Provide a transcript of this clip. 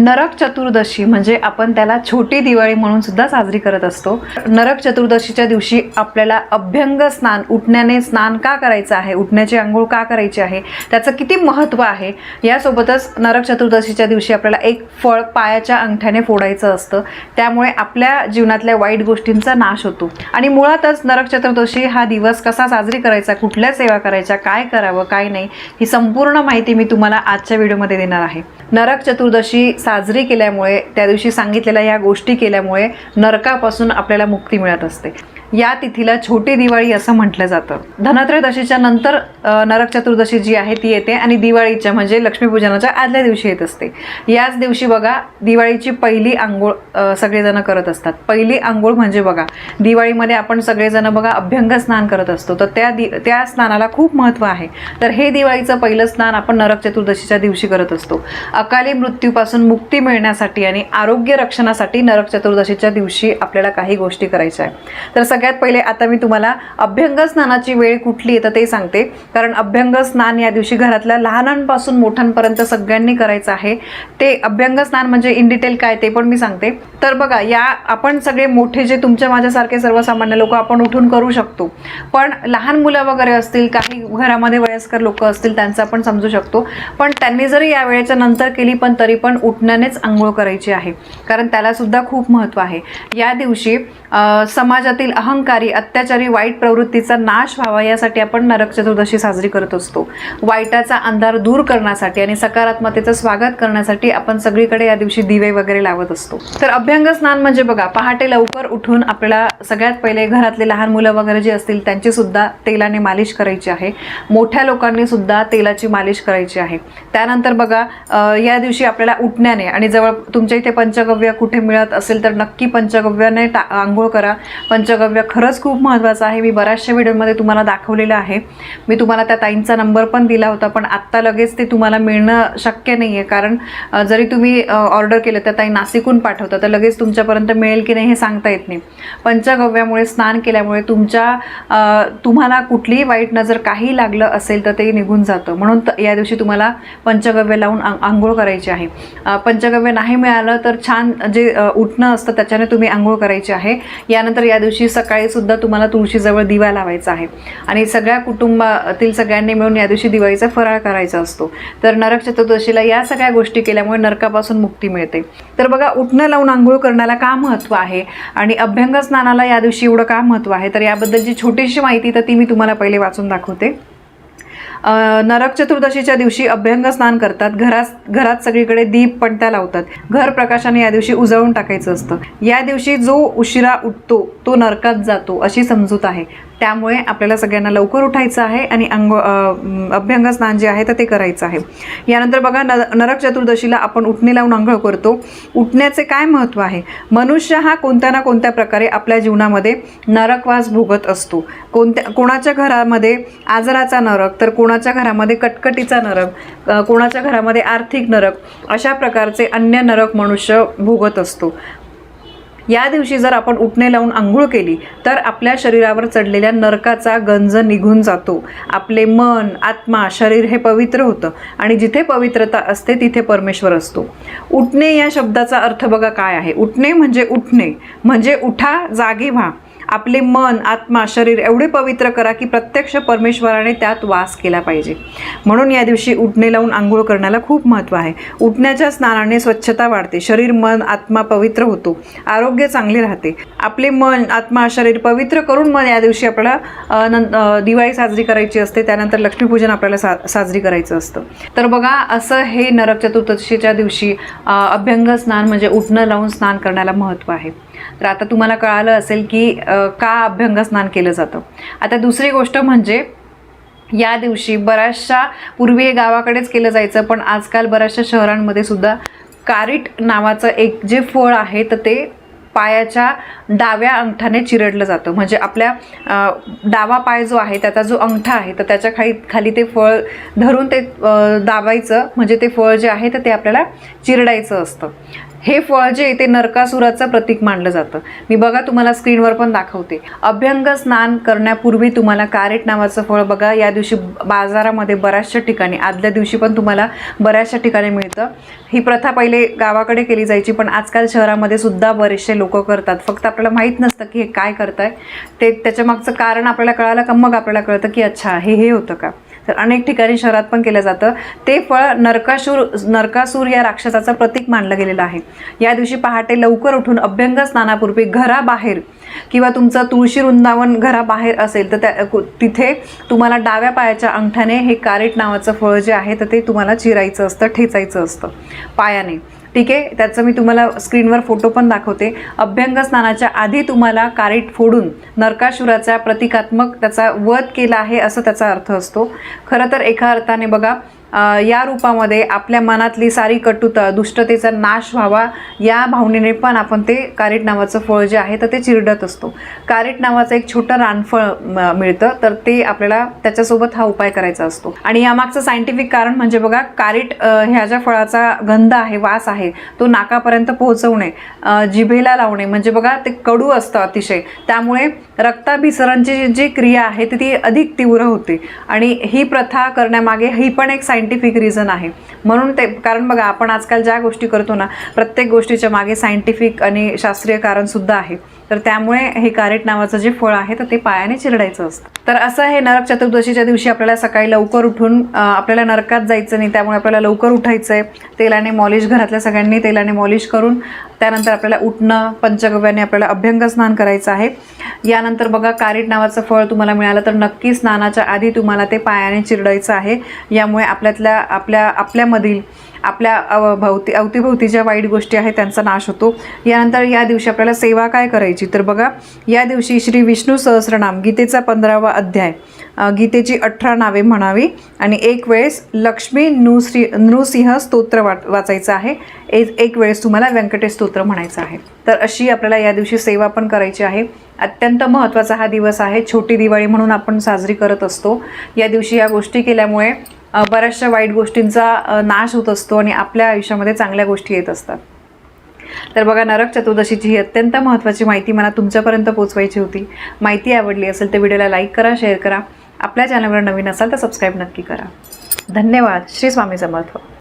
नरक चतुर्दशी म्हणजे आपण त्याला छोटी दिवाळी म्हणून सुद्धा साजरी करत असतो. नरक चतुर्दशीच्या दिवशी आपल्याला अभ्यंग स्नान उठण्याने स्नान का करायचं आहे? उठण्याची आंघोळ का करायची आहे? त्याचं किती महत्त्व आहे? यासोबतच नरक चतुर्दशीच्या दिवशी आपल्याला एक फळ पायाच्या अंगठ्याने फोडायचं असतं. त्यामुळे आपल्या जीवनातल्या वाईट गोष्टींचा नाश होतो. आणि मुळातच नरक चतुर्दशी हा दिवस कसा साजरी करायचा कुठल्या सेवा करायच्या काय करावं काय नाही ही संपूर्ण माहिती मी तुम्हाला आजच्या व्हिडिओमध्ये देणार आहे. नरक चतुर्दशी साजरी केल्यामुळे त्या दिवशी सांगितलेल्या या गोष्टी केल्यामुळे नरकापासून आपल्याला मुक्ती मिळत असते. या तिथीला छोटी दिवाळी असं म्हटलं जातं. धनत्रयोदशीच्या नंतर नरक चतुर्दशी जी आहे ती येते आणि दिवाळीच्या म्हणजे लक्ष्मीपूजनाच्या आदल्या दिवशी येत असते. याच दिवशी बघा दिवाळीची पहिली आंघोळ सगळेजण करत असतात. पहिली आंघोळ म्हणजे बघा दिवाळीमध्ये आपण सगळेजण बघा अभ्यंग स्नान करत असतो. तर त्या दि त्या स्नानाला खूप महत्त्व आहे. तर हे दिवाळीचं पहिलं स्नान आपण नरक चतुर्दशीच्या दिवशी करत असतो. अकाली मृत्यूपासून मुक्ती मिळण्यासाठी आणि आरोग्य रक्षणासाठी नरक चतुर्दशीच्या दिवशी आपल्याला काही गोष्टी करायच्या आहे तर सगळ्यात पहिले आता मी तुम्हाला अभ्यंग स्नानाची वेळ कुठली येतं ते सांगते. कारण अभ्यंग स्नान या दिवशी घरातल्या लहानांपासून मोठ्यांपर्यंत सगळ्यांनी करायचं आहे. ते अभ्यंग स्नान म्हणजे इन डिटेल काय ते पण मी सांगते. तर बघा या आपण सगळे मोठे जे तुमच्या माझ्यासारखे सर्वसामान्य लोक आपण उठून करू शकतो. पण लहान मुलं वगैरे असतील काही घरामध्ये वयस्कर लोक असतील त्यांचं आपण समजू शकतो. पण त्यांनी जरी या वेळेच्या नंतर केली पण तरी पण उठण्यानेच आंघोळ करायची आहे. कारण त्याला सुद्धा खूप महत्त्व आहे. या दिवशी समाजातील समाजातील अहंकारी अत्याचारी वाईट प्रवृत्तीचा नाश व्हावा यासाठी आपण नरक चतुर्दशी साजरी करत असतो. वाईटाचा अंधार दूर करण्यासाठी आणि सकारात्मतेचं स्वागत करण्यासाठी आपण सगळीकडे या दिवशी दिवे वगैरे लावत असतो. तर अभ्यंग स्नान म्हणजे बघा पहाटे लवकर उठून आपल्याला सगळ्यात पहिले घरातले लहान मुलं वगैरे जे असतील त्यांची सुद्धा तेलाने मालिश करायची आहे. मोठ्या लोकांनी सुद्धा तेलाची मालिश करायची आहे. त्यानंतर बघा या दिवशी आपल्याला उठण्याने आणि जवळ तुमच्या इथे पंचगव्य कुठे मिळत असेल तर नक्की पंचगव्याने टा आंघोळ करा. पंचगव्य खरंच खूप महत्त्वाचं आहे. मी बऱ्याचशा व्हिडिओमध्ये तुम्हाला दाखवलेलं आहे. मी तुम्हाला त्या ताईंचा नंबर पण दिला होता पण आत्ता लगेच ते तुम्हाला मिळणं शक्य नाही आहे कारण जरी तुम्ही ऑर्डर केलं त्या ताई नाशिकहून पाठवता तर लगेच तुमच्यापर्यंत मिळेल की नाही हे सांगता येत नाही. पंचगव्यामुळे स्नान केल्यामुळे तुमच्या तुम्हाला कुठलीही वाईट नजर काही लागलं असेल तर ते निघून जातं. म्हणून त- या दिवशी तुम्हाला पंचगव्य लावून आंघोळ करायची आहे. पंचगव्य नाही मिळालं तर छान जे उठणं असतं त्याच्याने तुम्ही आंघोळ करायची आहे. यानंतर या दिवशी सकाळी सुद्धा तुम्हाला तुळशीजवळ दिवा लावायचा आहे. आणि सगळ्या कुटुंबातील सगळ्यांनी मिळून या दिवशी दिवाळीचा फराळ करायचा असतो. तर नरक चतुर्दशीला या सगळ्या गोष्टी केल्यामुळे नरकापासून मुक्ती मिळते. तर बघा उठणं लावून आंघोळ करण्याला का महत्त्व आहे? आणि अभ्यंग स्नानाला या दिवशी एवढं का महत्त्व आहे? तर याबद्दलची छोटीशी माहिती तर ती मी तुम्हाला पहिले वाचून दाखवते. नरक चतुर्दशीच्या दिवशी अभ्यंग स्नान करतात. घरात घरात सगळीकडे दीप पणत्या लावतात. घर प्रकाशाने या दिवशी उजळून टाकायचं असतं. या दिवशी जो उशिरा उठतो तो नरकात जातो अशी समजूत आहे. त्यामुळे आपल्याला सगळ्यांना लवकर उठायचं आहे आणि अंग अभ्यंग स्नान जे आहे तर ते करायचं आहे. यानंतर बघा न नरक चतुर्दशीला आपण उठणे लावून आंघोळ करतो. उठण्याचे काय महत्त्व आहे? मनुष्य हा कोणत्या ना कोणत्या प्रकारे आपल्या जीवनामध्ये नरकवास भोगत असतो. कोणत्या कोणाच्या घरामध्ये आजाराचा नरक तर कोणाच्या घरामध्ये कटकटीचा नरक कोणाच्या घरामध्ये आर्थिक नरक अशा प्रकारचे अन्य नरक मनुष्य भोगत असतो. या दिवशी जर आपण उठणे लावून आंघोळ केली तर आपल्या शरीरावर चढलेल्या नरकाचा गंज निघून जातो. आपले मन आत्मा शरीर हे पवित्र होतं आणि जिथे पवित्रता असते तिथे परमेश्वर असतो. उठणे या शब्दाचा अर्थ बघा काय आहे. उठणे म्हणजे उठणे म्हणजे उठा जागे व्हा. आपले मन आत्मा शरीर एवढे पवित्र करा की प्रत्यक्ष परमेश्वराने त्यात वास केला पाहिजे. म्हणून या दिवशी उठणे लावून आंघोळ करण्याला खूप महत्त्व आहे. उठण्याच्या स्नानाने स्वच्छता वाढते. शरीर मन आत्मा पवित्र होतो. आरोग्य चांगले राहते. आपले मन आत्मा शरीर पवित्र करून मग या दिवशी आपल्याला दिवाळी साजरी करायची असते. त्यानंतर लक्ष्मीपूजन आपल्याला सा साजरी करायचं असतं. तर बघा असं हे नरक चतुर्दशीच्या दिवशी अभ्यंग स्नान म्हणजे उठणं लावून स्नान करण्याला महत्त्व आहे. तर आता तुम्हाला कळालं असेल की का अभ्यंग स्नान केलं जातं. आता दुसरी गोष्ट म्हणजे या दिवशी बऱ्याचशा पूर्वी हे गावाकडेच केलं जायचं पण आजकाल बऱ्याचशा शहरांमध्ये सुद्धा कारीट नावाचं एक जे फळ आहे तर ते पायाच्या डाव्या अंगठाने चिरडलं जातं. म्हणजे आपल्या डावा पाय जो आहे त्याचा जो अंगठा आहे तर त्याच्याखाली खाली ते फळ धरून ते दाबायचं. म्हणजे ते फळ जे आहे तर ते आपल्याला चिरडायचं असतं. हे फळ जे ते नरकासुराचं प्रतीक मानलं जातं. मी बघा तुम्हाला स्क्रीनवर पण दाखवते. अभ्यंग स्नान करण्यापूर्वी तुम्हाला कारेट नावाचं फळ बघा. या दिवशी बाजारामध्ये बऱ्याचशा ठिकाणी आदल्या दिवशी पण तुम्हाला बऱ्याचशा ठिकाणी मिळतं. ही प्रथा पहिले गावाकडे केली जायची पण आजकाल शहरामध्ये सुद्धा बरेचसे लोक करतात. फक्त आपल्याला माहीत नसतं की हे काय करताय. ते त्याच्या मागचं कारण आपल्याला कळालं का? मग आपल्याला कळतं की अच्छा हे हे होतं का? तर अनेक ठिकाणी शहरात पण केलं जातं. ते फळ नरकासूर नरकासूर या राक्षसाचं प्रतीक मानलं गेलेलं आहे. या दिवशी पहाटे लवकर उठून अभ्यंग स्नानापूर्वी घराबाहेर किंवा तुमचं तुळशी वृंदावन घराबाहेर असेल तर त्या कु- तिथे तुम्हाला डाव्या पायाच्या अंगठ्याने हे कारेट नावाचं फळ जे आहे तर ते तुम्हाला चिरायचं असतं ठेचायचं असतं पायाने. ठीक आहे? त्याचं मी तुम्हाला स्क्रीनवर फोटो पण दाखवते. अभ्यंग स्नानाच्या आधी तुम्हाला कारीट फोडून नरकासुराचा प्रतिकात्मक त्याचा वध केला आहे असं त्याचा अर्थ असतो. खरं तर एका अर्थाने बघा या रूपामध्ये आपल्या मनातली सारी कटुता दुष्टतेचा नाश व्हावा या भावनेने पण आपण ते कारेट नावाचं फळ जे आहे तर ते चिरडत असतो. कारेट नावाचं एक छोटं रानफळ मिळतं तर ते आपल्याला त्याच्यासोबत हा उपाय करायचा असतो. आणि यामागचं सायंटिफिक कारण म्हणजे बघा कारेट ह्या ज्या फळाचा गंध आहे वास आहे तो नाकापर्यंत पोहोचवणे जिभेला लावणे म्हणजे बघा ते कडू असतं अतिशय. त्यामुळे रक्ताभिसरणची जी- जी क्रिया आहे ती ती अधिक तीव्र होते. आणि ही प्रथा करण्यामागे ही पण एक सायंटिफिक रिझन आहे. म्हणून ते कारण बघा आपण आजकाल ज्या गोष्टी करतो ना प्रत्येक गोष्टीच्या मागे सायंटिफिक आणि शास्त्रीय कारणसुद्धा आहे. तर त्यामुळे हे कारेट नावाचं जे फळ आहे तर ते पायाने चिरडायचं असतं. तर असं हे नरक चतुर्दशीच्या दिवशी आपल्याला सकाळी लवकर उठून आपल्याला नरकात जायचं नाही त्यामुळे आपल्याला लवकर उठायचं आहे तेलाने मॉलिश घरातल्या सगळ्यांनी तेलाने मॉलिश करून त्यानंतर आपल्याला उठणं पंचगव्याने आपल्याला अभ्यंग स्नान करायचं आहे. यानंतर बघा कारीट नावाचं फळ तुम्हाला मिळालं तर नक्की स्नानाच्या आधी तुम्हाला ते पायाने चिरडायचं आहे. यामुळे आपल्यातल्या आपल्या आपल्यामधील आपल्या अव- भोवती ज्या वाईट गोष्टी आहेत त्यांचा नाश होतो. यानंतर या दिवशी आपल्याला सेवा काय करायची? तर बघा या दिवशी श्री विष्णू सहस्रनाम गीतेचा पंधरावा अध्याय गीतेची अठरा नावे म्हणावी आणि एक वेळेस लक्ष्मी नृश्री नृसिंह स्तोत्र वाट वाचायचं आहे. एक एक वेळेस तुम्हाला व्यंकटेश स्तोत्र म्हणायचं आहे. तर अशी आपल्याला या दिवशी सेवा पण करायची आहे. अत्यंत महत्त्वाचा हा दिवस आहे. छोटी दिवाळी म्हणून आपण साजरी करत असतो. या दिवशी या गोष्टी केल्यामुळे बऱ्याचशा वाईट गोष्टींचा नाश होत असतो आणि आपल्या आयुष्यामध्ये चांगल्या गोष्टी येत असतात. तर बघा नरक चतुर्दशीची ही अत्यंत महत्त्वाची माहिती मला तुमच्यापर्यंत पोचवायची होती. माहिती आवडली असेल तर व्हिडिओला लाईक करा शेअर करा. आपल्या चॅनलवर नवीन असाल तर सबस्क्राईब नक्की करा. धन्यवाद. श्री स्वामी समर्थ.